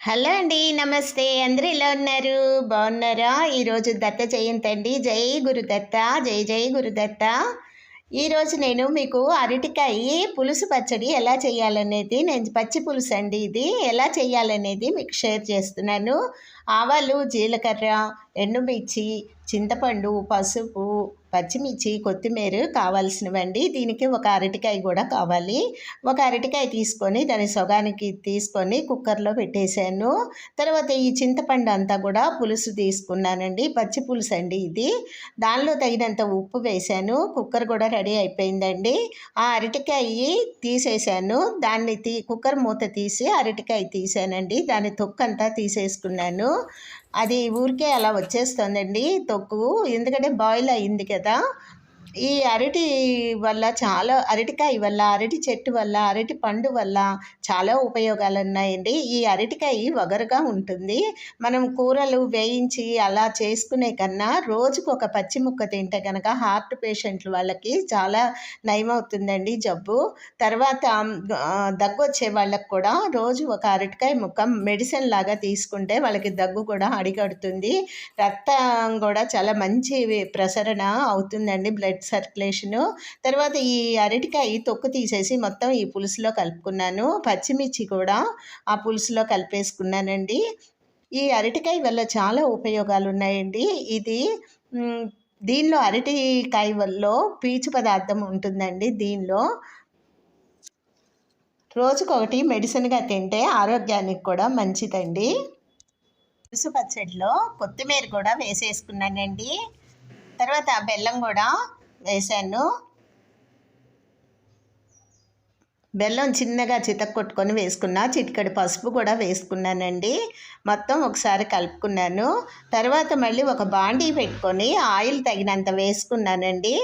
Hello అండి నమస్తే. అందరూ ఎలా ఉన్నారు? బాగున్నారా? ఈరోజు దత్త జయంతి అండి. జై గురుదత్త జై జై గురుదత్త ఈరోజు నేను మీకు అరటికాయ పులుసు పచ్చడి ఎలా చేయాలనేది నేను పచ్చి పులుసు అండి ఇది. ఎలా చేయాలనేది మీకు షేర్ చేస్తున్నాను. ఆవాలు జీలకర్ర ఎండుమిర్చి చింతపండు పసుపు పచ్చిమిర్చి కొత్తిమీర కావాల్సినవండి. దీనికి ఒక అరటికాయ కూడా కావాలి. ఒక అరటికాయ తీసుకొని దాని సొగానికి తీసుకొని కుక్కర్లో పెట్టేశాను. తర్వాత ఈ చింతపండు అంతా కూడా పులుసు తీసుకున్నానండి. పచ్చి పులుసు అండి ఇది. దానిలో తగినంత ఉప్పు వేశాను. కుక్కర్ కూడా రెడీ అయిపోయిందండి. ఆ అరటికాయ తీసేసాను దాన్ని తీ కుక్కర్ మూత తీసి అరటికాయ తీసానండి దాని తొక్కంతా తీసేసుకున్నాను. అది ఊరికే అలా వచ్చేస్తుందండి తొక్కు ఎందుకంటే బాయిల్ అయింది కదా. ఈ అరటి వల్ల చాలా అరటికాయ వల్ల అరటి చెట్టు వల్ల అరటి పండు వల్ల చాలా ఉపయోగాలు ఉన్నాయండి ఈ అరటికాయ వగరుగా ఉంటుంది. మనం కూరలు వేయించి అలా చేసుకునే కన్నా రోజుకు ఒక పచ్చి ముక్క తింటే కనుక హార్ట్ పేషెంట్లు వాళ్ళకి చాలా నయమవుతుందండి జబ్బు. తర్వాత దగ్గు వచ్చే వాళ్ళకి కూడా రోజు ఒక అరటికాయ ముక్క మెడిసిన్ లాగా తీసుకుంటే వాళ్ళకి దగ్గు కూడా అడిగడుతుంది. రక్తం కూడా చాలా మంచి ప్రసరణ అవుతుందండి బ్లడ్ సర్క్యులేషను తర్వాత ఈ అరటికాయ తొక్కు తీసేసి మొత్తం ఈ పులుసులో కలుపుకున్నాను. పచ్చిమిర్చి కూడా ఆ పులుసులో కలిపేసుకున్నానండి. ఈ అరటికాయ వల్ల చాలా ఉపయోగాలు ఉన్నాయండి ఇది దీనిలో అరటికాయ వల్ల పీచు పదార్థం ఉంటుందండి దీనిలో. రోజుకొకటి మెడిసిన్గా తింటే ఆరోగ్యానికి కూడా మంచిదండి. పులుసు పచ్చడిలో కొత్తిమీర కూడా వేసేసుకున్నానండి. తర్వాత బెల్లం కూడా వేసాను. బెల్లం చిన్నగా కొట్టుకొని వేసుకున్నా. చిటికడి పసుపు కూడా వేసుకున్నానండి. మొత్తం ఒకసారి కలుపుకున్నాను. తర్వాత మళ్ళీ ఒక బాండీ పెట్టుకొని ఆయిల్ తగినంత వేసుకున్నానండి.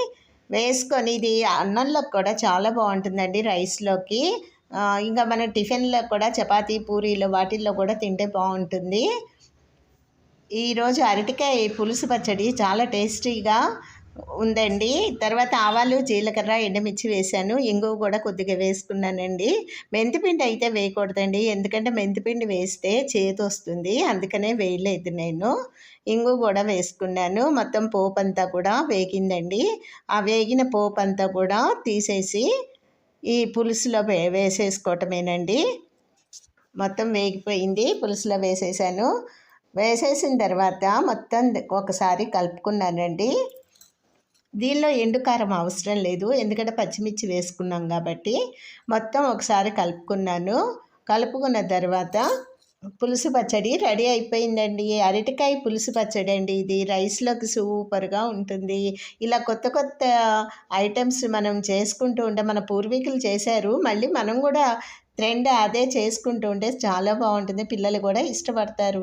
వేసుకొని ఇది అన్నంలోకి కూడా చాలా బాగుంటుందండి రైస్లోకి. ఇంకా మన టిఫిన్లో కూడా చపాతీ పూరీలు వాటిల్లో కూడా తింటే బాగుంటుంది. ఈరోజు అరటికాయ పులుసు పచ్చడి చాలా టేస్టీగా ఉందండి. తర్వాత ఆవాలు జీలకర్ర ఎండమిర్చి వేసాను ఇంగువ కూడా కొద్దిగా వేసుకున్నానండి. మెంతిపిండి అయితే వేయకూడదండి. ఎందుకంటే మెంతిపిండి వేస్తే చేతి వస్తుంది. అందుకనే వేయలేదు నేను. ఇంగు కూడా వేసుకున్నాను. మొత్తం పోపు అంతా కూడా వేగిందండి. ఆ వేగిన పోపు అంతా కూడా తీసేసి ఈ పులుసులో వే వేసేసుకోవటమేనండి. మొత్తం వేగిపోయింది. పులుసులో వేసేసాను. వేసేసిన తర్వాత మొత్తం ఒకసారి కలుపుకున్నానండి. దీనిలో ఎండుకారం అవసరం లేదు. ఎందుకంటే పచ్చిమిర్చి వేసుకున్నాం కాబట్టి మొత్తం ఒకసారి కలుపుకున్నాను. కలుపుకున్న తర్వాత పులుసు పచ్చడి రెడీ అయిపోయిందండి. అరటికాయ పులుసు పచ్చడి అండి ఇది. రైస్లోకి సూపర్గా ఉంటుంది. ఇలా కొత్త కొత్త ఐటమ్స్ మనం చేసుకుంటూ ఉంటే మన పూర్వీకులు చేశారు. మళ్ళీ మనం కూడా ట్రెండ్ అదే చేసుకుంటూ ఉంటే చాలా బాగుంటుంది. పిల్లలు కూడా ఇష్టపడతారు.